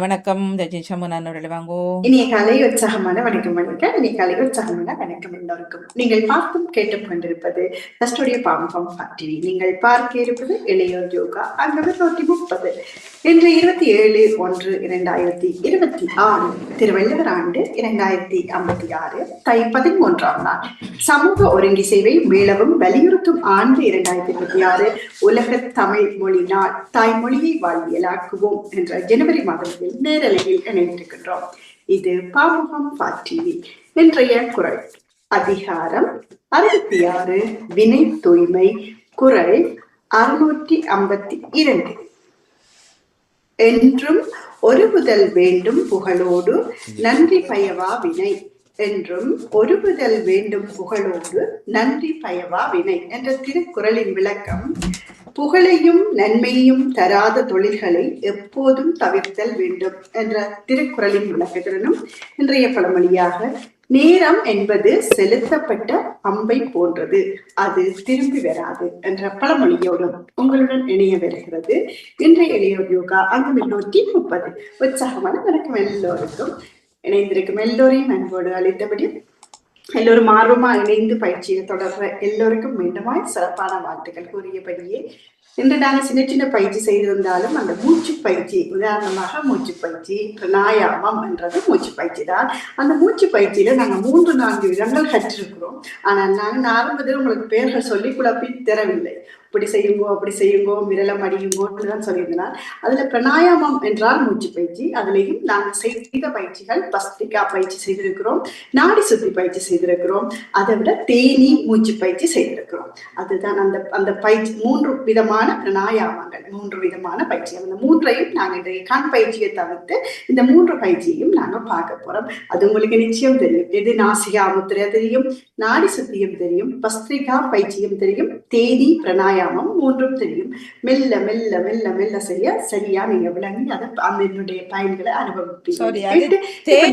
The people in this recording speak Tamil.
வணக்கம். சமுனானோட வாங்கோ. இனிய காலை உற்சாகமான வணக்கம் வணக்கம் இனிய காலை உற்சாகமான வணக்கம் எல்லோருக்கும். நீங்கள் பார்த்தும் கேட்டுக் கொண்டிருப்பது கஸ்டோடிய பாம்பம் டிவி. நீங்கள் பார்க்க இருப்பது இளையோர் யோகா. அங்கவர் நூற்றி முப்பது. இன்று இருபத்தி ஏழு ஒன்று இரண்டாயிரத்தி இருபத்தி ஆறு திருவள்ளுவர் ஆண்டு இரண்டாயிரத்தி ஐம்பத்தி ஆறு தை பதிமூன்றாம் நாள். சமூக ஒருங்கி சேவை மீளவும் வலியுறுத்தும் ஆண்டு இரண்டாயிரத்தி இருபத்தி ஆறு உலக தமிழ் மொழி நாள் தாய்மொழியை வாழ்வியலாக்குவோம் என்ற ஜனவரி மாதத்தில் நேரலையில் இணைந்திருக்கின்றோம். இது பாமுகம் டிவி. இன்றைய குரல் அதிகாரம் அறுபத்தி ஆறு வினை தூய்மை குரல் அறுநூற்றி ஐம்பத்தி இரண்டு. என்றும் ஒருபுதல் வேண்டும் புகழோடு நன்றி பயவா வினை என்றும் ஒருபுதல் வேண்டும் புகழோடு நன்றி பயவா வினை என்ற திருக்குறளின் விளக்கம் புகழையும் நன்மையும் தராத தொழில்களை எப்போதும் தவிர்த்தல் வேண்டும் என்ற திருக்குறளின் விளக்கத்துடனும் இன்றைய பழமொழியாக நேரம் என்பது செலுத்தப்பட்ட அம்பை போன்றது. அது திரும்பி வராது என்ற பழமொழியோடும் உங்களுடன் இணைய வருகிறது. இன்றைய இளையோர் யோகா அங்கு நூற்றி முப்பது. உற்சாகமான வணக்கம் எல்லோருக்கும். இணைந்திருக்கும் எல்லோரையும் அன்போடு அளித்தபடி எல்லோரும் ஆர்வமா இணைந்து பயிற்சியை தொடர்ற எல்லோருக்கும் மீண்டுமாய் சிறப்பான வாழ்த்துக்கள் கூறியபடியே இன்று நாங்கள் சின்ன சின்ன பயிற்சி செய்திருந்தாலும் அந்த மூச்சு பயிற்சி உதாரணமாக மூச்சு பயிற்சி பிராணாயாமம் என்றது மூச்சு பயிற்சி தான். அந்த மூச்சு பயிற்சியில நாங்கள் மூன்று நான்கு விதங்கள் கற்றிருக்கிறோம். ஆனால் நாங்கள் ஆரம்பத்தில் உங்களுக்கு பெயர்கள் சொல்லி குழப்பி தரவில்லை. இப்படி செய்யுங்கோ அப்படி செய்யுங்கோ விரலம் அடியுங்கோன்னு தான் சொல்லியிருந்தனால் அதுல பிராணாயாமம் என்றால் மூச்சு பயிற்சி. அதுலேயும் நாங்கள் செய்த பயிற்சிகள் பஸ்திகா பயிற்சி செய்திருக்கிறோம் நாடி சுத்தி பயிற்சி செய்திருக்கிறோம். அதை விட தேனி மூச்சு பயிற்சி செய்திருக்கிறோம். அதுதான் அந்த அந்த பயிற்சி மூன்று விதமான பிராணாயாமங்கள் மூன்று விதமான பயிற்சி அந்த மூன்றையும் நாங்கள் இன்றைய கண் பயிற்சியை தவிர்த்து இந்த மூன்று பயிற்சியையும் நாங்கள் பார்க்க போறோம். அது உங்களுக்கு நிச்சயம் தெரியும். எது நாசிகா முத்திரை தெரியும் நாடி சுத்தியும் தெரியும் பஸ்திரிகா பயிற்சியும் தெரியும் தேனி பிராணாயாமம் மூன்றும் தெரியும். மெல்ல மெல்ல மெல்ல மெல்ல செய்ய சரியா நீங்க விளங்கி அதை அந்த என்னுடைய பயன்களை அனுபவிப்பீங்க.